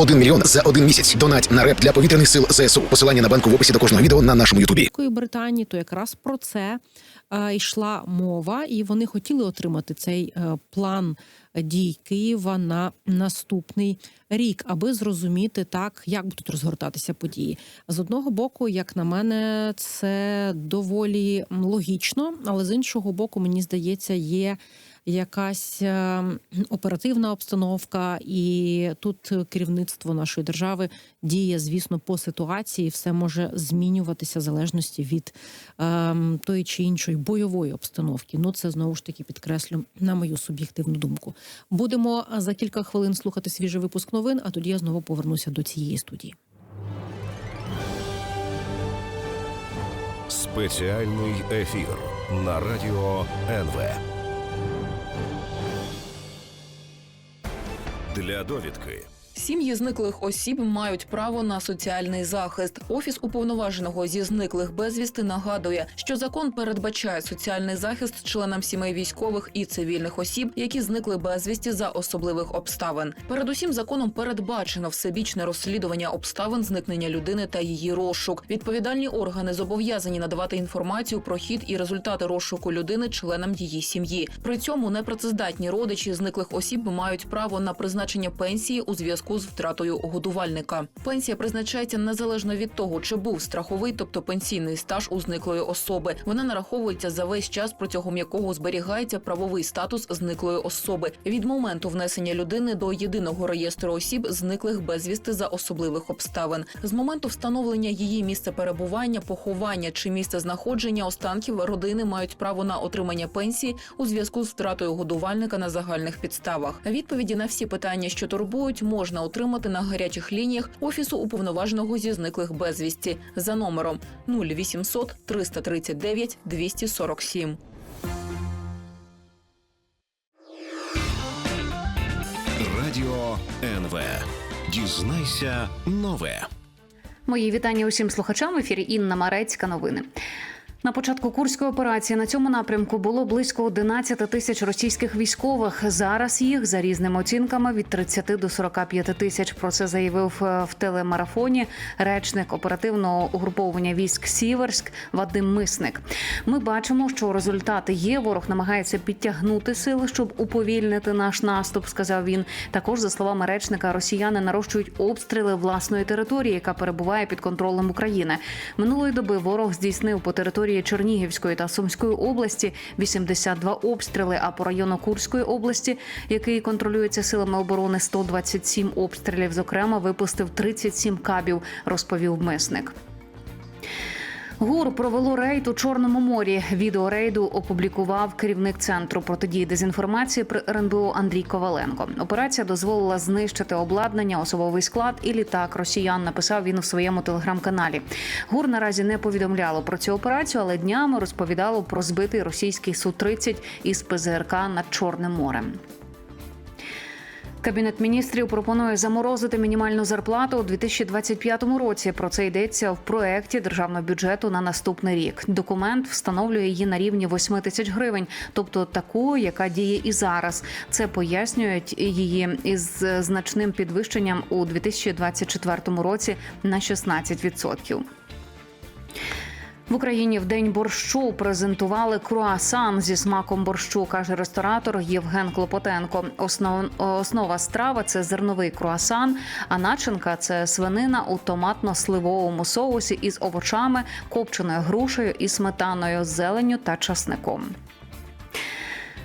1 мільйон за один місяць. Донать на реп для повітряних сил ЗСУ. Посилання на банку в описі до кожного відео на нашому Ютубі. Британії, то якраз про це е, йшла мова, і вони хотіли отримати цей е, план дій Києва на наступний рік, аби зрозуміти так, як будуть розгортатися події. З одного боку, як на мене, це доволі логічно, але з іншого боку, мені здається, є. Якась е, оперативна обстановка, і тут керівництво нашої держави діє, звісно, по ситуації. Все може змінюватися в залежності від е, тої чи іншої бойової обстановки. Ну це знову ж таки підкреслю на мою суб'єктивну думку. Будемо за кілька хвилин слухати свіжий випуск новин. А тоді я знову повернуся до цієї студії. Спеціальний ефір на радіо НВ. Для довідки Сім'ї зниклих осіб мають право на соціальний захист. Офіс уповноваженого зі зниклих безвісти нагадує, що закон передбачає соціальний захист членам сімей військових і цивільних осіб, які зникли безвісті за особливих обставин. Передусім, законом передбачено всебічне розслідування обставин зникнення людини та її розшук. Відповідальні органи зобов'язані надавати інформацію про хід і результати розшуку людини членам її сім'ї. При цьому непрацездатні родичі зниклих осіб мають право на призначення пенсії у зв'язку з втратою годувальника. Пенсія призначається незалежно від того, чи був страховий, тобто пенсійний стаж у зниклої особи. Вона нараховується за весь час, протягом якого зберігається правовий статус зниклої особи від моменту внесення людини до єдиного реєстру осіб, зниклих безвісти за особливих обставин. З моменту встановлення її місця перебування, поховання чи місця знаходження останків родини мають право на отримання пенсії у зв'язку з втратою годувальника на загальних підставах. Відповіді на всі питання, що турбують, можна отримати на гарячих лініях офісу уповноваженого зі зниклих безвісті за номером 0800 339 247. Радіо НВ. Дізнайся нове. Мої вітання усім слухачам. В ефірі Інна Марецька. Новини. На початку курської операції на цьому напрямку було близько 11 тисяч російських військових. Зараз їх за різними оцінками від 30 до 45 тисяч. Про це заявив е, в телемарафоні речник оперативного угруповання військ Сіверськ Вадим Мисник. Ми бачимо, що результати є. Ворог намагається підтягнути сили, щоб уповільнити наш наступ. Сказав він. Також за словами речника, росіяни нарощують обстріли власної території, яка перебуває під контролем України. Минулої доби ворог здійснив по території Чернігівської та Сумської області 82 обстріли. А по району Курської області, який контролюється силами оборони, 127 обстрілів. Зокрема, випустив 37 кабів, розповів месник. ГУР провело рейд у Чорному морі. Відео рейду опублікував керівник центру протидії дезінформації при РНБО Андрій Коваленко. Операція дозволила знищити обладнання, особовий склад і літак росіян. Написав він у своєму телеграм-каналі. ГУР наразі не повідомляло про цю операцію, але днями розповідало про збитий російський су 30 із ПЗРК над Чорним морем. Кабінет міністрів пропонує заморозити мінімальну зарплату у 2025 році. Про це йдеться в проекті державного бюджету на наступний рік. Документ встановлює її на рівні 8 тисяч гривень, тобто таку, яка діє і зараз. Це пояснюють її із значним підвищенням у 2024 році на 16%. В Україні в день борщу презентували круасан зі смаком борщу, каже ресторатор Євген Клопотенко. Основ, основа страви це зерновий круасан, а начинка це свинина у томатно-сливовому соусі із овочами, копченою грушею і сметаною, зеленню та часником.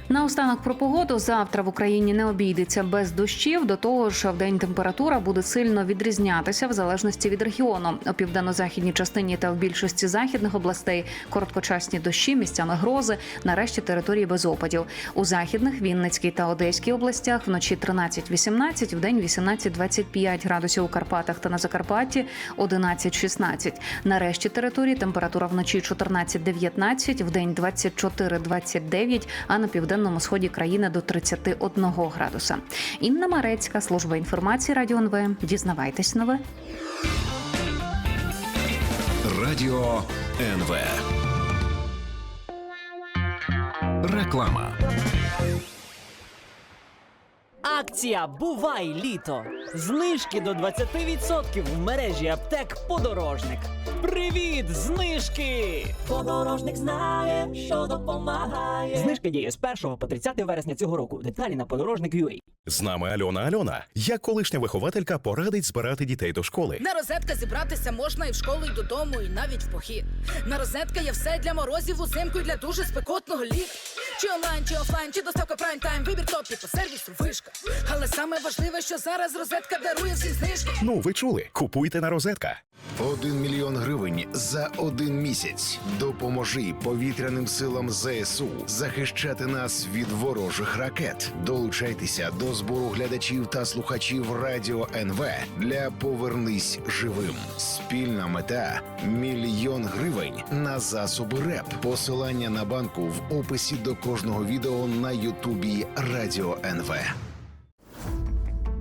Наостанок про погоду завтра в Україні не обійдеться без дощів. До того ж, в день температура буде сильно відрізнятися в залежності від регіону. У південно-західній частині та в більшості західних областей короткочасні дощі, місцями грози, нарешті території без опадів. У західних Вінницькій та Одеській областях вночі 13-18, в день 18-25 градусів у Карпатах та на Закарпатті 11-16. Нарешті території температура вночі 14-19, в день 24-29, а на південному сході країни до 31 градуса. Інна Марецька, служба інформації Радіо НВ. Дізнавайтесь нове. Радіо НВ. Реклама. Акція Бувай літо! Знижки до 20% в мережі аптек Подорожник. Привіт, знижки! Подорожник знає, що допомагає. Знижка діє з 1 по 30 вересня цього року. Деталі на подорожник.ua. З нами Альона Альона. Як колишня вихователька порадить збирати дітей до школи. На розетка зібратися можна і в школу, і додому, і навіть в похід. На розетка є все для морозів узимку і для дуже спекотного літа. Чи онлайн, чи офлайн, чи доставка прайм тайм, вибір топів по сервісу вишка. Але саме важливе, що зараз розетка дарує всім знижки. Ну, ви чули? Купуйте на розетка. Один мільйон гривень за один місяць. Допоможи повітряним силам ЗСУ захищати нас від ворожих ракет. Долучайтеся до збору глядачів та слухачів радіо НВ для Повернись живим. Спільна мета мільйон гривень на засоби РЕП. Посилання на банку в описі до кожного відео на Ютубі Радіо НВ.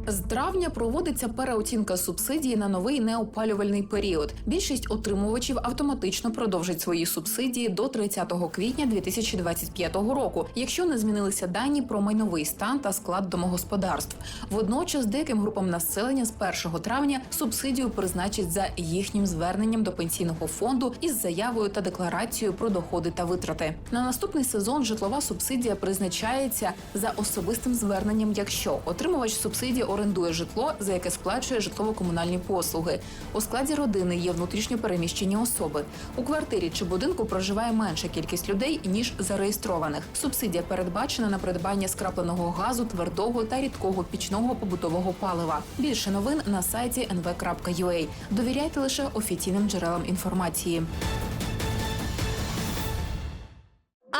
З травня проводиться переоцінка субсидії на новий неопалювальний період. Більшість отримувачів автоматично продовжать свої субсидії до 30 квітня 2025 року, якщо не змінилися дані про майновий стан та склад домогосподарств. Водночас деяким групам населення з 1 травня субсидію призначать за їхнім зверненням до пенсійного фонду із заявою та декларацією про доходи та витрати. На наступний сезон житлова субсидія призначається за особистим зверненням, якщо отримувач субсидії орендує житло, за яке сплачує житлово-комунальні послуги. У складі родини є внутрішньо переміщені особи. У квартирі чи будинку проживає менша кількість людей ніж зареєстрованих. Субсидія передбачена на придбання скрапленого газу, твердого та рідкого пічного побутового палива. Більше новин на сайті nv.ua. Довіряйте лише офіційним джерелам інформації.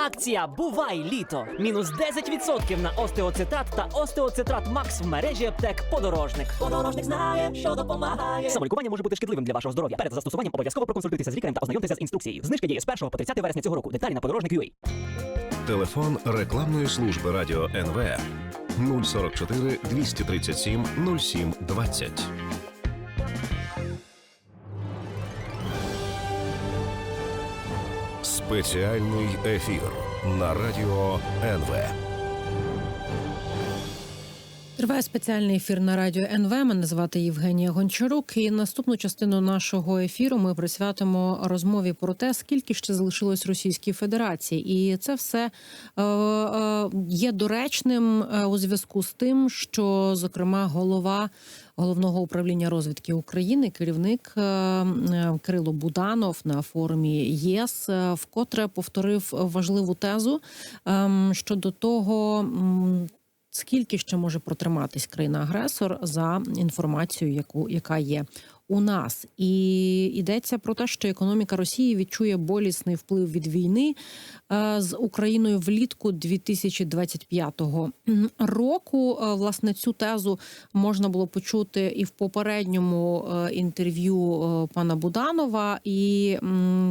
Акція Бувай літо! Мінус 10% на остеоцитат та остеоцитрат Макс в мережі аптек Подорожник. Подорожник знає, що допомагає. Самолікування може бути шкідливим для вашого здоров'я. Перед застосуванням обов'язково проконсультуйтеся з лікарем та ознайомтеся з інструкцією. Знижка діє з 1 по 30 вересня цього року. Деталі на подорожник.ua. Телефон рекламної служби радіо НВ 044 237 07 20. Спеціальний ефір на радіо НВ. Триває спеціальний ефір на радіо НВ. Мене звати Євгенія Гончарук. І наступну частину нашого ефіру ми присвятимо розмові про те, скільки ще залишилось Російській Федерації, і це все е, е, є доречним е, у зв'язку з тим, що зокрема голова. Головного управління розвідки України, керівник е, е, Кирило Буданов на форумі ЄС е, вкотре повторив важливу тезу ем, щодо того, скільки ще може протриматись країна-агресор за інформацією, яку яка є у нас, і йдеться про те, що економіка Росії відчує болісний вплив від війни е, з Україною влітку 2025 року. Е, Власне, цю тезу можна було почути і в попередньому е, інтерв'ю пана Буданова. І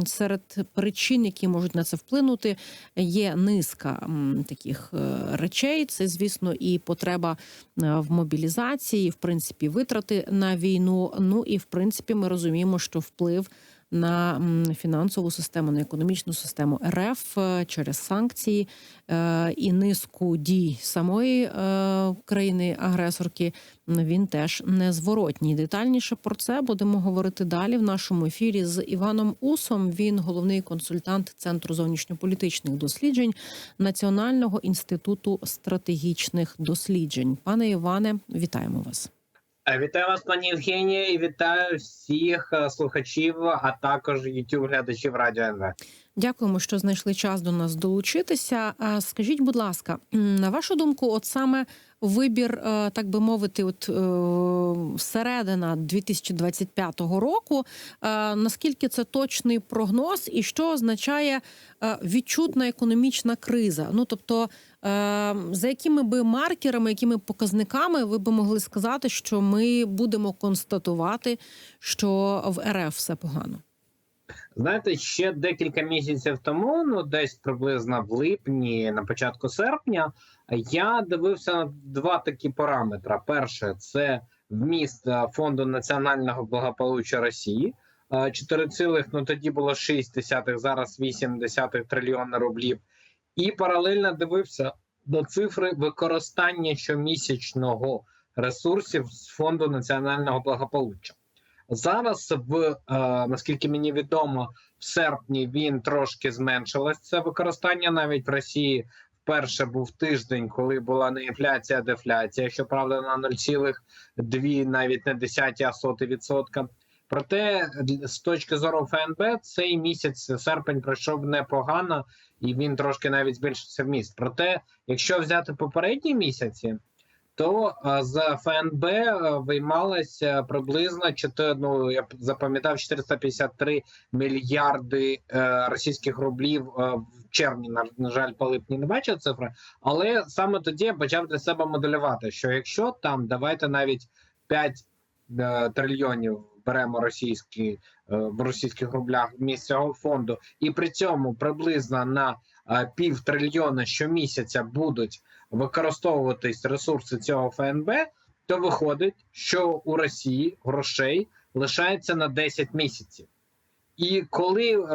серед причин, які можуть на це вплинути, є низка таких речей. Це, звісно, і потреба в мобілізації, в принципі, витрати на війну. Ну і в принципі, ми розуміємо, що вплив на фінансову систему, на економічну систему РФ е, через санкції е, і низку дій самої е, країни-агресорки. Він теж незворотній. Детальніше про це будемо говорити далі в нашому ефірі з Іваном Усом. Він головний консультант Центру зовнішньополітичних досліджень Національного інституту стратегічних досліджень. Пане Іване, вітаємо вас. Е, Вітаю вас, пані Євгенія, і вітаю всіх е, слухачів, а також youtube глядачів Радіо НВ. Дякуємо, що знайшли час до нас долучитися. Скажіть, будь ласка, на вашу думку, от саме вибір, е, так би мовити, от е, середина 2025 року, е, наскільки це точний прогноз, і що означає відчутна економічна криза? Ну тобто, за якими би маркерами, якими показниками ви би могли сказати, що ми будемо констатувати, що в РФ все погано? Знаєте, ще декілька місяців тому, ну десь приблизно в липні, на початку серпня, я дивився на два такі параметри: перше це вміст е, фонду національного благополуччя Росії. е, 4, цілих, ну тоді було 6 десятих, зараз 8 десятих трильйона рублів. І паралельно дивився до цифри використання щомісячного ресурсів з фонду національного благополуччя. Зараз, в е, наскільки мені відомо, в серпні він трошки зменшилось це використання. Навіть в Росії вперше був тиждень, коли була не інфляція, а дефляція, щоправда, на 0,2, навіть не 10, а соти відсотка. Проте з точки зору ФНБ цей місяць серпень пройшов непогано, і він трошки навіть збільшився в міст. Проте, якщо взяти попередні місяці, то з ФНБ виймалося приблизно 4, ну, я запам'ятав 453 мільярди е, російських рублів е, в червні. На, жаль, по липні не бачив цифри, але саме тоді я почав для себе моделювати, що якщо там давайте навіть 5 е, трильйонів беремо російські в російських рублях вміст цього фонду, і при цьому приблизно на пів трильйона щомісяця будуть використовуватись ресурси цього ФНБ, то виходить, що у Росії грошей лишається на 10 місяців. І коли е,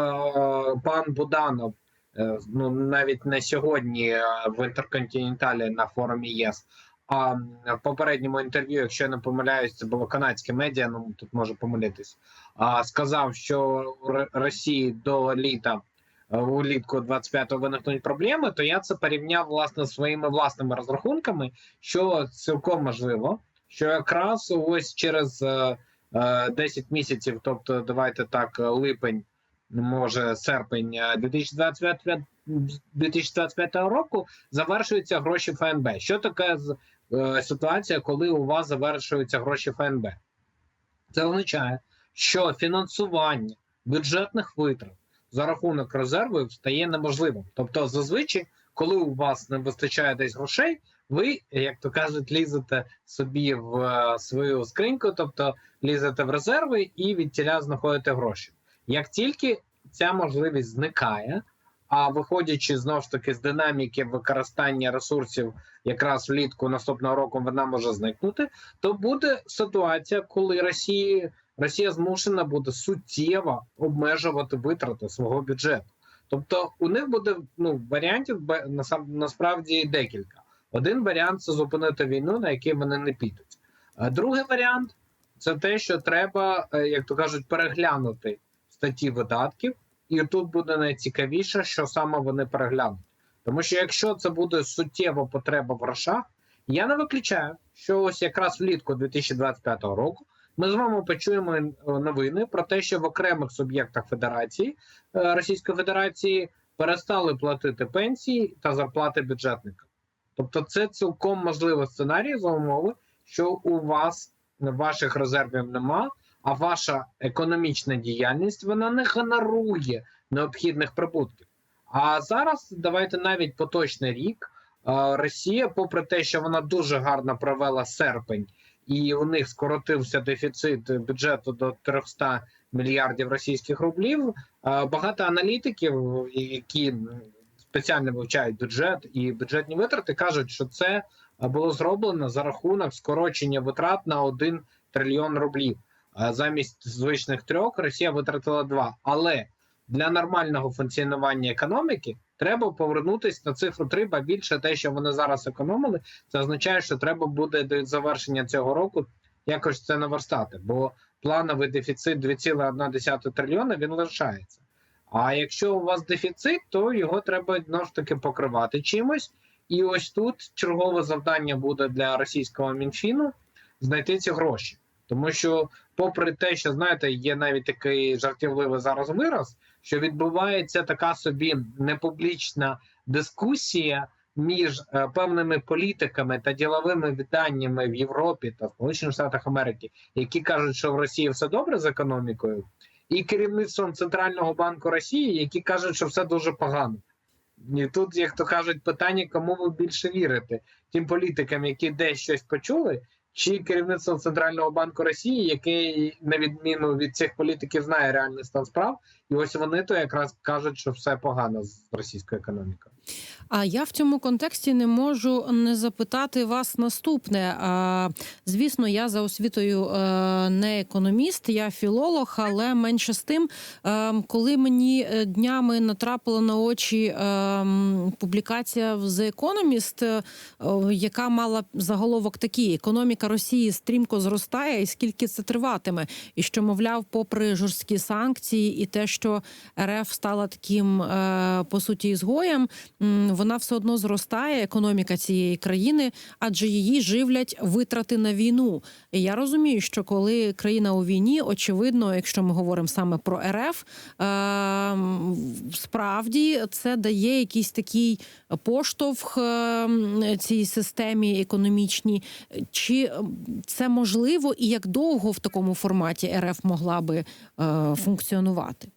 пан Буданов, е, ну навіть не сьогодні е, в інтерконтиненталі на форумі ЄС, а в попередньому інтерв'ю, якщо я не помиляюсь, це було канадське медіа, ну тут може помилитись, а, сказав, що Росії до літа улітку 25-го виникнуть проблеми, то я це порівняв власне своїми власними розрахунками, що цілком можливо, що якраз ось через е, е, 10 місяців, тобто давайте так, е, липень, може серпень е, 2025, 2025 року, завершуються гроші ФНБ. Що таке е, ситуація, коли у вас завершуються гроші ФНБ? Це означає, що фінансування бюджетних витрат за рахунок резервів стає неможливим. Тобто, зазвичай, коли у вас не вистачає десь грошей, ви, як то кажуть, лізете собі в е, свою скриньку, тобто лізете в резерви і від тіля знаходите гроші. Як тільки ця можливість зникає, а виходячи знову ж таки з динаміки використання ресурсів, якраз влітку наступного року вона може зникнути, то буде ситуація, коли Росії Росія змушена буде суттєво обмежувати витрати свого бюджету. Тобто у них буде ну варіантів насправді декілька. Один варіант це зупинити війну, на який вони не підуть. А другий варіант це те, що треба, е, як то кажуть, переглянути статті видатків, і тут буде найцікавіше, що саме вони переглянуть. Тому що якщо це буде суттєва потреба в грошах, я не виключаю, що ось якраз влітку 2025 року ми з вами почуємо е, новини про те, що в окремих суб'єктах Федерації е, Російської Федерації перестали платити пенсії та зарплати бюджетникам. Тобто, це цілком можливий сценарій за умови, що у вас ваших резервів нема, а ваша економічна діяльність вона не генерує необхідних прибутків. А зараз давайте навіть поточний рік. е, Росія, попри те, що вона дуже гарно провела серпень, і у них скоротився дефіцит бюджету до 300 мільярдів російських рублів. Багато аналітиків, які спеціально вивчають бюджет і бюджетні витрати, кажуть, що це було зроблено за рахунок скорочення витрат на 1 трильйон рублів. Замість звичних трьох Росія витратила два. Але для нормального функціонування економіки треба повернутися на цифру 3, ба більше те, що вони зараз економили, це означає, що треба буде до завершення цього року якось це наверстати, бо плановий дефіцит 2,1 трильйона він лишається. А якщо у вас дефіцит, то його треба знову ж таки покривати чимось. І ось тут чергове завдання буде для російського мінфіну знайти ці гроші. Тому що, попри те, що знаєте, є навіть такий жартівливий зараз вираз, що відбувається така собі непублічна дискусія між е, певними політиками та діловими виданнями в Європі та Сполучених Штатах Америки, які кажуть, що в Росії все добре з економікою, і керівництвом Центрального банку Росії, які кажуть, що все дуже погано. І тут, як то кажуть, питання, кому ви більше вірите: тим політикам, які десь щось почули, чи керівництво Центрального банку Росії, який на відміну від цих політиків знає реальний стан справ, і ось вони то якраз кажуть, що все погано з російською економікою. А я в цьому контексті не можу не запитати вас наступне. А, звісно, я за освітою е, не економіст, я філолог, але менше з тим, е, коли мені е, днями натрапила на очі публікація в The Economist, яка мала заголовок такий: економіка Росії стрімко зростає, і скільки це триватиме, і що, мовляв, попри жорсткі санкції і те, що РФ стала таким е, по суті ізгоєм, вона все одно зростає, економіка цієї країни, адже її живлять витрати на війну. І я розумію, що коли країна у війні, очевидно, якщо ми говоримо саме про РФ, е, справді це дає якийсь такий поштовх е, цій системі економічній. Чи це можливо і як довго в такому форматі РФ могла би функціонувати?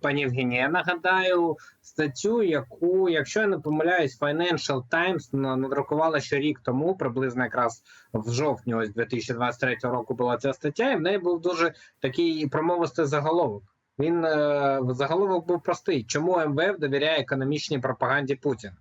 Пані Євгенія, я нагадаю статтю, яку, якщо я не помиляюсь, Financial Times на- надрукувала ще рік тому, приблизно якраз в жовтні, ось 2023 року була ця стаття, і в неї був дуже такий промовистий заголовок. Він е, заголовок був простий: чому МВФ довіряє економічній пропаганді Путіна?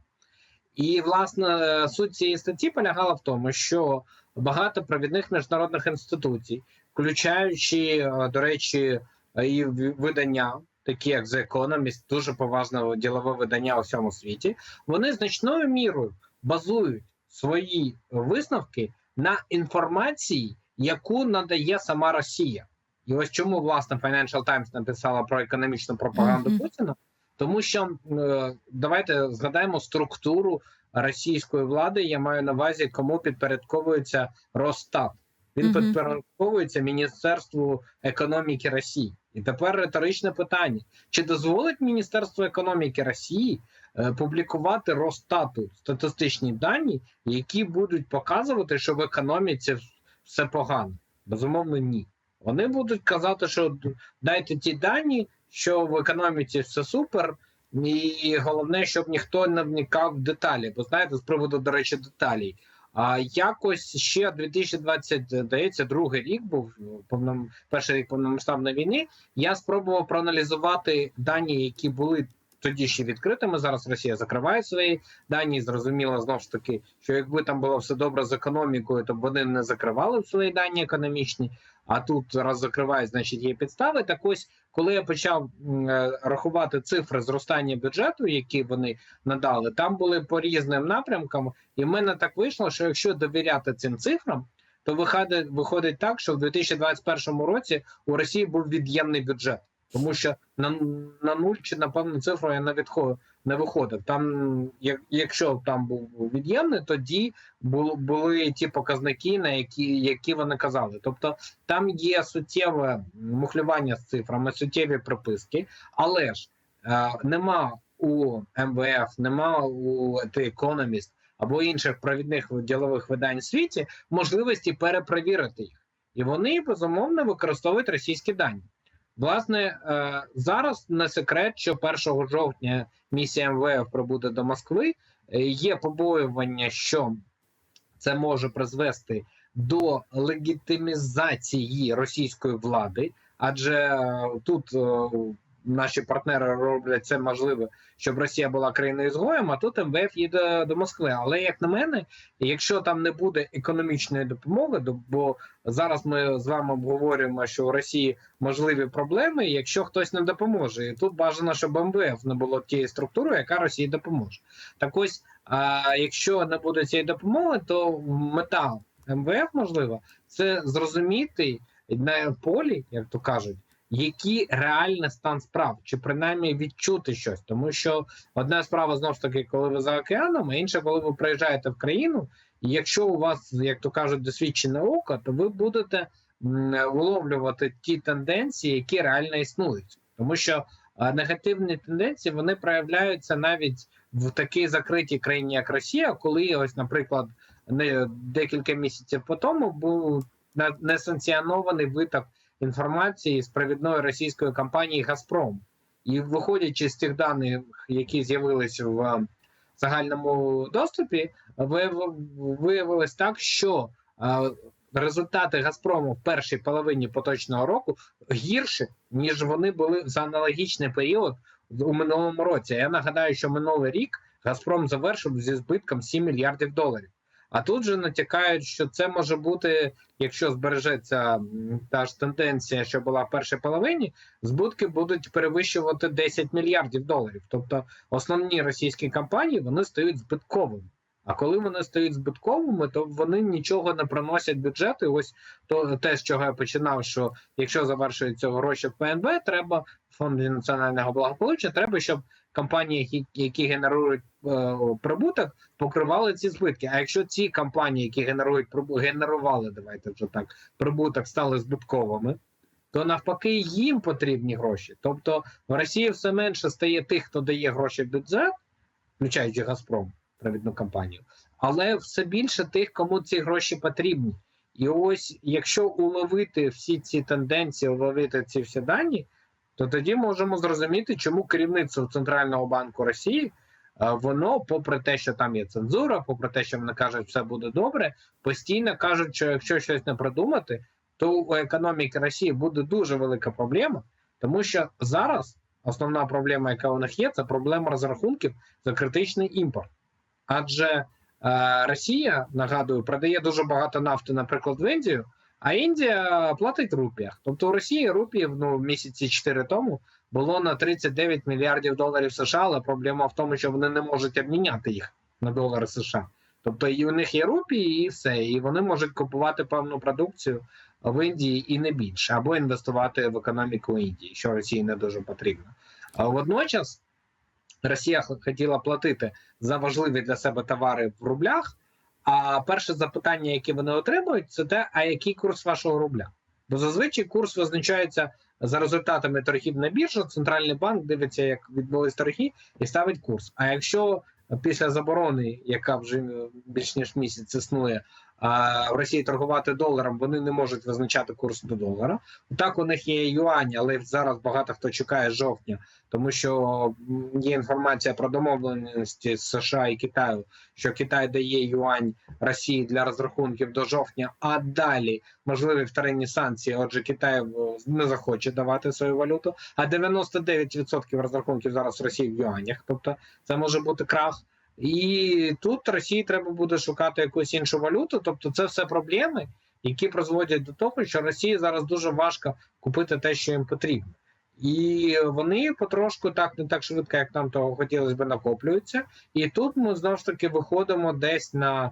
І власне суть цієї статті полягала в тому, що багато провідних міжнародних інституцій, включаючи, е, до речі, і видання, такі як The Economist, дуже поважне ділове видання у всьому світі, вони значною мірою базують свої висновки на інформації, яку надає сама Росія. І ось чому власне Financial Times написала про економічну пропаганду Мгм. Путіна, тому що е, давайте згадаємо структуру російської влади. Я маю на увазі, кому підпорядковується Росстат. Він Мгм. підпорядковується Міністерству економіки Росії. І тепер риторичне питання: чи дозволить Міністерство економіки Росії е, публікувати Росстату статистичні дані, які будуть показувати, що в економіці все погано? Безумовно, ні. Вони будуть казати, що дайте ті дані, що в економіці все супер, і головне, щоб ніхто не вникав в деталі. Бо знаєте, з приводу, до речі, деталей. А якось ще 2020, здається, другий рік був повном перший рік повномасштабної війни. Я спробував проаналізувати дані, які були тоді ще відкритими. Зараз Росія закриває свої дані. Зрозуміло знов ж таки, що якби там було все добре з економікою, то б вони не закривали свої дані економічні. А тут раз закривають, значить є підстави. Так ось, коли я почав е, рахувати цифри зростання бюджету, які вони надали, там були по різним напрямкам, і в мене так вийшло, що якщо довіряти цим цифрам, то виходить, виходить так, що в 2021 році у Росії був від'ємний бюджет, тому що на, на нуль чи на певну цифру я не відходив, не виходив. Там, як, якщо там був від'ємний, тоді бу- були ті показники, на які, які вони казали. Тобто там є суттєве мухлювання з цифрами, суттєві приписки, але ж е, нема у МВФ, нема у The Economist або інших провідних ділових видань в світі можливості перепровірити їх, і вони безумовно використовують російські дані. Власне, е, зараз не секрет, що 1 жовтня місія МВФ прибуде до Москви. Е, Є побоювання, що це може призвести до легітимізації російської влади, адже е, тут наші партнери роблять це можливе, щоб Росія була країною ізгоєм, а тут МВФ їде до Москви. Але як на мене, якщо там не буде економічної допомоги, бо зараз ми з вами обговорюємо, що у Росії можливі проблеми, якщо хтось не допоможе, і тут бажано, щоб МВФ не було тієї структури, яка Росії допоможе. Так ось, а, якщо не буде цієї допомоги, то мета МВФ можливо це зрозуміти на полі, як то кажуть. Який реальний стан справ, чи принаймні відчути щось, тому що одна справа знову ж таки, коли ви за океаном, а інша, коли ви приїжджаєте в країну, і якщо у вас, як то кажуть, досвідчене око, то ви будете виловлювати ті тенденції, які реально існують, тому що негативні тенденції вони проявляються навіть в такій закритій країні, як Росія, коли ось, наприклад, не декілька місяців по тому був несанкціонований виток інформації з провідної російської компанії Газпром, і виходячи з тих даних, які з'явилися в е, загальному доступі, виявилось так, що е, результати Газпрому в першій половині поточного року гірші, ніж вони були за аналогічний період у минулому році. Я нагадаю, що минулий рік Газпром завершив зі збитком 7 мільярдів доларів. А тут же натякають, що це може бути, якщо збережеться та ж тенденція, що була в першій половині, збутки будуть перевищувати 10 мільярдів доларів. Тобто основні російські компанії вони стають збитковими. А коли вони стають збитковими, то вони нічого не приносять бюджету. Ось то те, з чого я починав, що якщо завершуються гроші в ПНБ, треба в фонді національного благополуччя, треба, щоб компанії, які, генерують е, прибуток, покривали ці збитки. А якщо ці компанії, які генерують генерували, давайте вже так, прибуток стали збитковими, то навпаки їм потрібні гроші. Тобто в Росії все менше стає тих, хто дає гроші в бюджет, включаючи Газпром, провідну компанію, але все більше тих, кому ці гроші потрібні. І ось якщо уловити всі ці тенденції, уловити ці всі дані, то тоді можемо зрозуміти, чому керівництво Центрального банку Росії е, воно, попри те, що там є цензура, попри те, що вони кажуть, що все буде добре, постійно кажуть, що якщо щось не продумати, то у економіки Росії буде дуже велика проблема, тому що зараз основна проблема, яка у них є, це проблема розрахунків за критичний імпорт. Адже е, Росія, нагадую, продає дуже багато нафти, наприклад, в Індію, а Індія платить в рупіях. Тобто у Росії рупіїв ну, місяці 4 тому було на 39 мільярдів доларів США, але проблема в тому, що вони не можуть обміняти їх на долари США. Тобто і у них є рупії, і все, і вони можуть купувати певну продукцію в Індії і не більше, або інвестувати в економіку Індії, що Росії не дуже потрібно. А водночас Росія хотіла платити за важливі для себе товари в рублях. А перше запитання, яке вони отримують, це те, а який курс вашого рубля? Бо зазвичай курс визначається за результатами торгів на біржу. Центральний банк дивиться, як відбулись торги, і ставить курс. А якщо після заборони, яка вже більш ніж місяць існує, в Росії торгувати доларом, вони не можуть визначати курс до долара. Так у них є юань, але зараз багато хто чекає жовтня, тому що є інформація про домовленості з США і Китаю, що Китай дає юань Росії для розрахунків до жовтня, а далі можливі вторинні санкції. Отже, Китай е, не захоче давати свою валюту. А 99% розрахунків зараз в Росії в юанях. Тобто це може бути крах. І тут Росії треба буде шукати якусь іншу валюту. Тобто, це все проблеми, які призводять до того, що Росії зараз дуже важко купити те, що їм потрібно. І вони потрошку так не так швидко, як нам того хотілося б, накоплюються. І тут ми знову ж таки виходимо десь на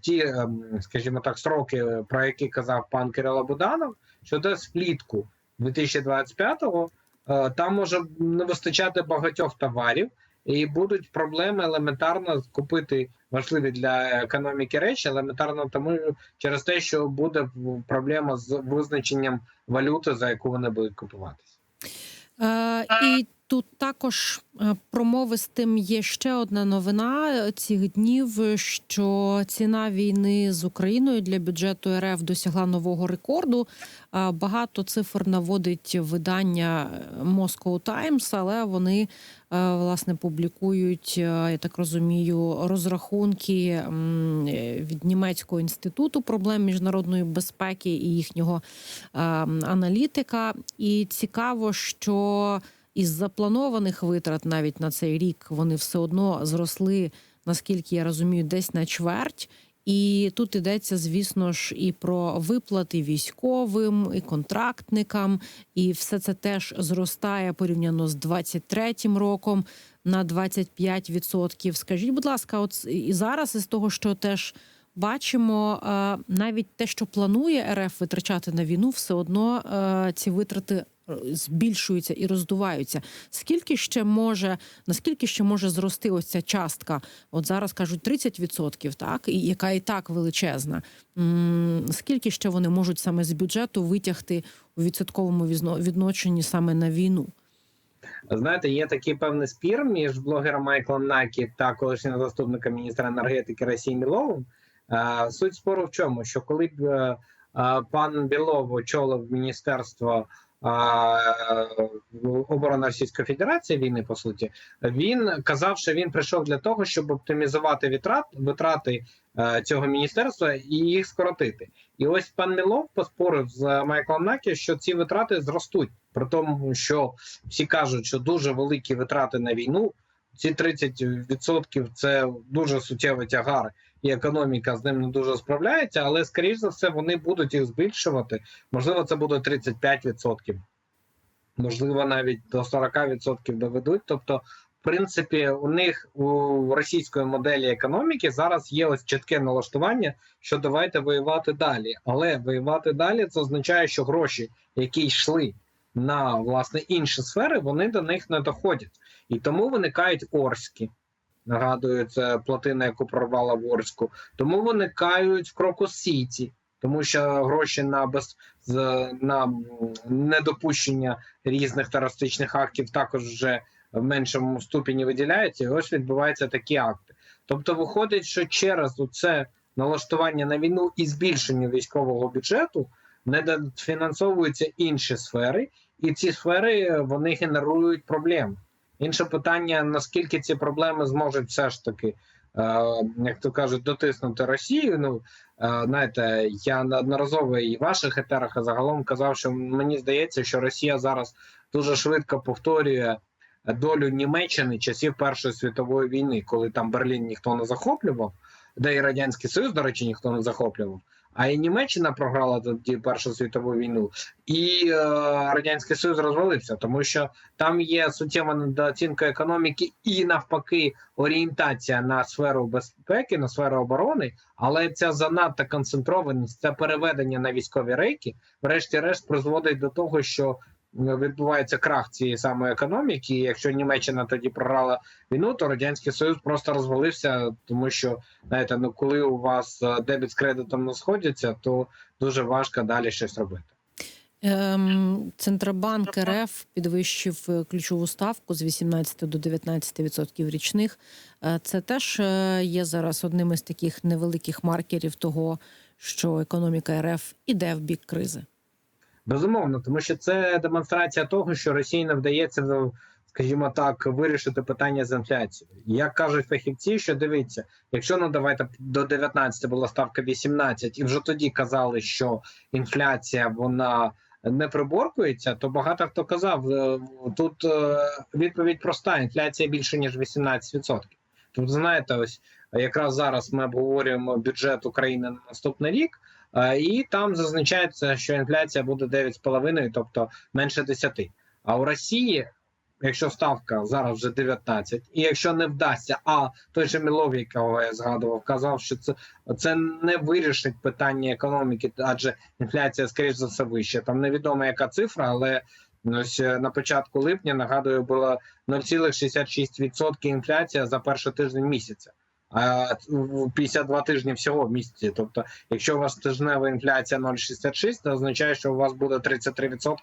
ті, ем, скажімо так, сроки, про які казав пан Кирило Буданов, що десь влітку 2025-го е, там може не вистачати багатьох товарів, і будуть проблеми елементарно купити важливі для економіки речі, елементарно тому через те, що буде проблема з визначенням валюти, за яку вони будуть купуватися. Е, і тут також е, промовистим є ще одна новина е, цих днів, що ціна війни з Україною для бюджету РФ досягла нового рекорду. Е, Багато цифр наводить видання Moscow Times, але вони власне публікують, я так розумію, розрахунки від німецького інституту проблем міжнародної безпеки і їхнього е, аналітика. І цікаво, що із запланованих витрат навіть на цей рік вони все одно зросли, наскільки я розумію, десь на чверть. І тут йдеться, звісно ж, і про виплати військовим, і контрактникам, і все це теж зростає порівняно з 23-м роком на 25%. Скажіть, будь ласка, от і зараз із того, що теж бачимо, е, навіть те, що планує РФ витрачати на війну, все одно е, ці витрати збільшуються і роздуваються. Скільки ще може, наскільки ще може зрости ось ця частка? От зараз кажуть 30%, так, і яка і так величезна. Скільки ще вони можуть саме з бюджету витягти у відсотковому відношенні саме на війну? Знаєте, є такий певний спір між блогером Майклом Накі та колишнім заступником міністра енергетики Росії Міловим. Е, Суть спору в чому? Що коли б е, е, пан Білов очолив міністерство оборона Російської Федерації війни, по суті, він казав, що він прийшов для того, щоб оптимізувати витрат, витрати е, цього міністерства і їх скоротити. І ось пан Мілов поспорив з Майклом Накі, що ці витрати зростуть, при тому, що всі кажуть, що дуже великі витрати на війну. Ці 30% – це дуже суттєвий тягар, і економіка з ним не дуже справляється, але скоріш за все вони будуть їх збільшувати. Можливо, це буде 35%, можливо, навіть до 40% доведуть. Тобто, в принципі, у них у російської моделі економіки зараз є ось чітке налаштування, що давайте воювати далі. Але воювати далі це означає, що гроші, які йшли на власне інші сфери, вони до них не доходять, і тому виникають Орські. Нагадую, це плотина, яку прорвала в Орську. Тому виникають в Крокус Сіті, тому що гроші на без на недопущення різних терористичних актів також вже в меншому ступені виділяються. І ось відбуваються такі акти. Тобто, виходить, що через це налаштування на війну і збільшення військового бюджету недофінансовуються інші сфери, і ці сфери вони генерують проблеми. Інше питання: наскільки ці проблеми зможуть все ж таки, е, як то кажуть, дотиснути Росію. Ну е, знаєте, я неодноразово і в ваших етерах а загалом казав, що мені здається, що Росія зараз дуже швидко повторює долю Німеччини часів Першої світової війни, коли там Берлін ніхто не захоплював, де і Радянський Союз, до речі, ніхто не захоплював. А і Німеччина програла тоді Першу світову війну, і е, Радянський Союз розвалився, тому що там є суттєва недооцінка економіки і навпаки орієнтація на сферу безпеки, на сферу оборони, але ця занадта концентрованість, це переведення на військові рейки, врешті-решт призводить до того, що відбувається крах цієї самої економіки. І якщо Німеччина тоді програла війну, то радянський союз просто розвалився, тому що знаєте, ну коли у вас е, дебіт з кредитом не сходяться, то дуже важко далі щось робити. Ем, Центробанк РФ підвищив е, ключову ставку з 18 до 19% річних. Е, Це теж є зараз одним із таких невеликих маркерів того, що економіка РФ іде в бік кризи. Безумовно, тому що це демонстрація того, що Росії не вдається, ну, скажімо так, вирішити питання з інфляцією. Як кажуть фахівці, що дивіться, якщо ну давайте до 19 була ставка 18, і вже тоді казали, що інфляція вона не приборкується, то багато хто казав е, тут е, відповідь проста: інфляція більше ніж 18%. Тобто, знаєте, ось якраз зараз ми обговорюємо бюджет України на наступний рік. Е, І там зазначається, що інфляція буде 9,5, тобто менше 10. А у Росії, якщо ставка зараз вже 19, і якщо не вдасться, а той же Мілов, якого я згадував, казав, що це, це не вирішить питання економіки, адже інфляція, скоріш за все, вища. Там невідомо, яка цифра, але ось е, на початку липня нагадую, було 0,66% інфляція за перший тиждень місяця. А в 52 тижні всього в місяці. Тобто, якщо у вас тижнева інфляція 0,66, це означає, що у вас буде 33%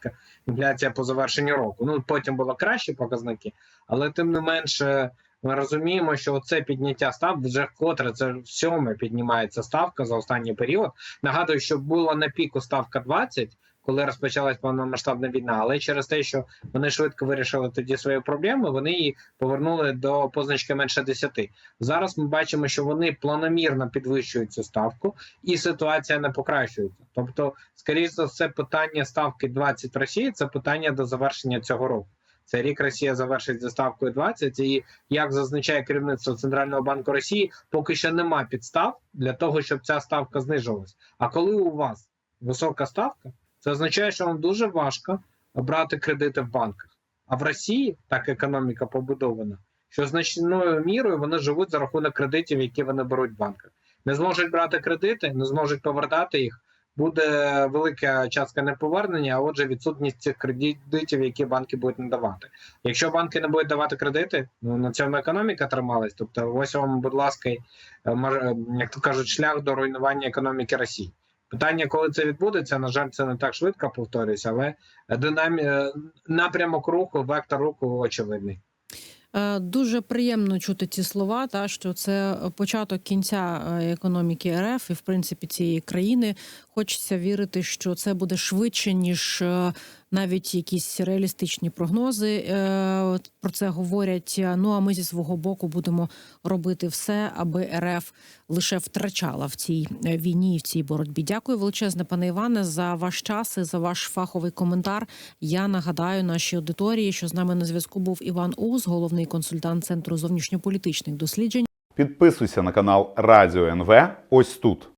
інфляція по завершенню року. Ну потім було кращі показники, але тим не менше. Ми розуміємо, що це підняття ставок вже вкотре це сьоме піднімається ставка за останній період. Нагадую, що була на піку ставка 20, коли розпочалась повномасштабна війна, але через те, що вони швидко вирішили тоді свої проблеми, вони її повернули до позначки менше 10. Зараз ми бачимо, що вони планомірно підвищують цю ставку, і ситуація не покращується. Тобто, скоріш за все, питання ставки 20 в Росії це питання до завершення цього року. Цей рік Росія завершить за ставкою 20, і як зазначає керівництво Центрального банку Росії, поки що нема підстав для того, щоб ця ставка знижувалась. А коли у вас висока ставка, це означає, що вам дуже важко брати кредити в банках. А в Росії так економіка побудована, що значною мірою вони живуть за рахунок кредитів, які вони беруть в банках. Не зможуть брати кредити, не зможуть повертати їх. Буде велика частка неповернення, а отже, відсутність цих кредитів, які банки будуть надавати. Якщо банки не будуть давати кредити, ну на цьому економіка трималась. Тобто, ось вам, будь ласка, е, е, як то кажуть, шлях до руйнування економіки Росії. Питання, коли це відбудеться, на жаль, це не так швидко повторюється, але динамі... е, напрямок руху, вектор руху очевидний. Е, Дуже приємно чути ці слова, та що це початок кінця е, економіки РФ і в принципі цієї країни. Хочеться вірити, що це буде швидше ніж навіть якісь реалістичні прогнози е, про це говорять. Ну а ми зі свого боку будемо робити все, аби РФ лише втрачала в цій е, війні і в цій боротьбі. Дякую величезне, пане Іване, за ваш час і за ваш фаховий коментар. Я нагадаю нашій аудиторії, що з нами на зв'язку був Іван Ус, головний консультант центру зовнішньополітичних досліджень. Підписуйся на канал Радіо НВ ось тут.